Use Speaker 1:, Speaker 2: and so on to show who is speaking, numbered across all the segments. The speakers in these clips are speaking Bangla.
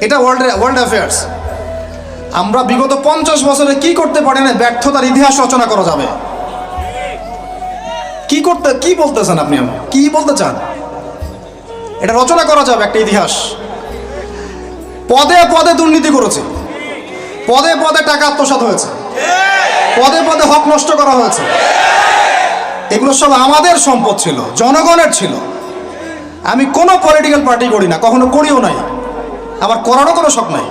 Speaker 1: এটা ওয়ার্ল্ড ওয়ার্ল্ড অ্যাফেয়ার্স আমরা বিগত পঞ্চাশ বছরে কি করতে পারি না ব্যর্থতার ইতিহাস রচনা করা যাবে? কি করতে, কি বলতেছেন আপনি? আমার কি বলতে চান? এটা রচনা করা যাবে একটা ইতিহাস। পদে পদে দুর্নীতি করেছে। পদে পদে টাকা আত্মসাৎ হয়েছে। পদে পদে হক নষ্ট করা হয়েছে। এগুলো সব আমাদের সম্পদ ছিল, জনগণের ছিল। আমি কোনো পলিটিক্যাল পার্টি করি না, কখনো করিও নাই। আবার করারও কোনো শখ নাই।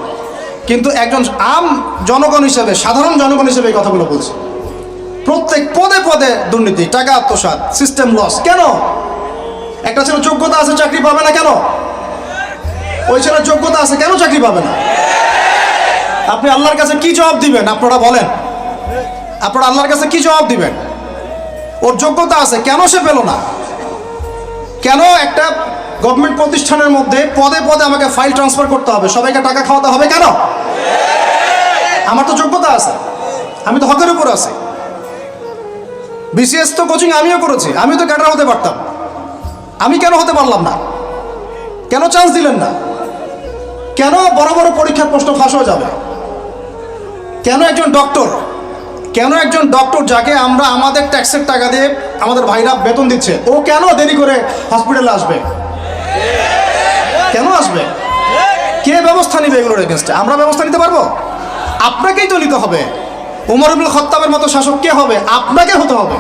Speaker 1: কিন্তু একজন আম জনগণ হিসেবে, সাধারণ জনগণ হিসেবে এই কথাগুলো বলছি। প্রত্যেক পদে পদে দুর্নীতি, টাকা আত্মসাৎ সিস্টেম লস কেন? একটা ছেলে যোগ্যতা আছে, চাকরি পাবে না কেন? ওই ছেলের যোগ্যতা আছে, কেন চাকরি পাবে না? আপনি আল্লাহর কাছে কি জবাব দিবেন? আপনারা বলেন। আপনারা আল্লাহর কাছে কি জবাব দিবেন? ওর যোগ্যতা আছে, কেন সে পেল না? কেন একটা গভর্নমেন্ট প্রতিষ্ঠানের মধ্যে পদে পদে আমাকে ফাইল ট্রান্সফার করতে হবে। সবাইকে টাকা খাওয়াতে হবে কেন? আমার তো যোগ্যতা আছে। আমি তো হকের উপর আছি। বিসিএস তো কোচিং আমিও করেছি। আমিও তো ক্যাডার হতে পারতাম। আমি কেন হতে পারলাম না? কেন চান্স দিলেন না? কেন বড় বড় পরীক্ষার প্রশ্ন ফাঁস হয়ে যাবে? কেন একজন ডক্টর কেন একজন ডক্টর যাকে আমরা আমাদের ট্যাক্সের টাকা দিয়ে আমাদের ভাইরা বেতন দিচ্ছে? ও কেন দেরি করে হসপিটালে আসবে? কেন আসবে? কে ব্যবস্থা নিবে এগুলোর এগেনস্টে আমরা ব্যবস্থা নিতে পারব? আপনাকেই তো নিতে হবে। উমর ইবুল খত্তাবের মতো শাসক কে হবে? আপনাকে হতে হবে।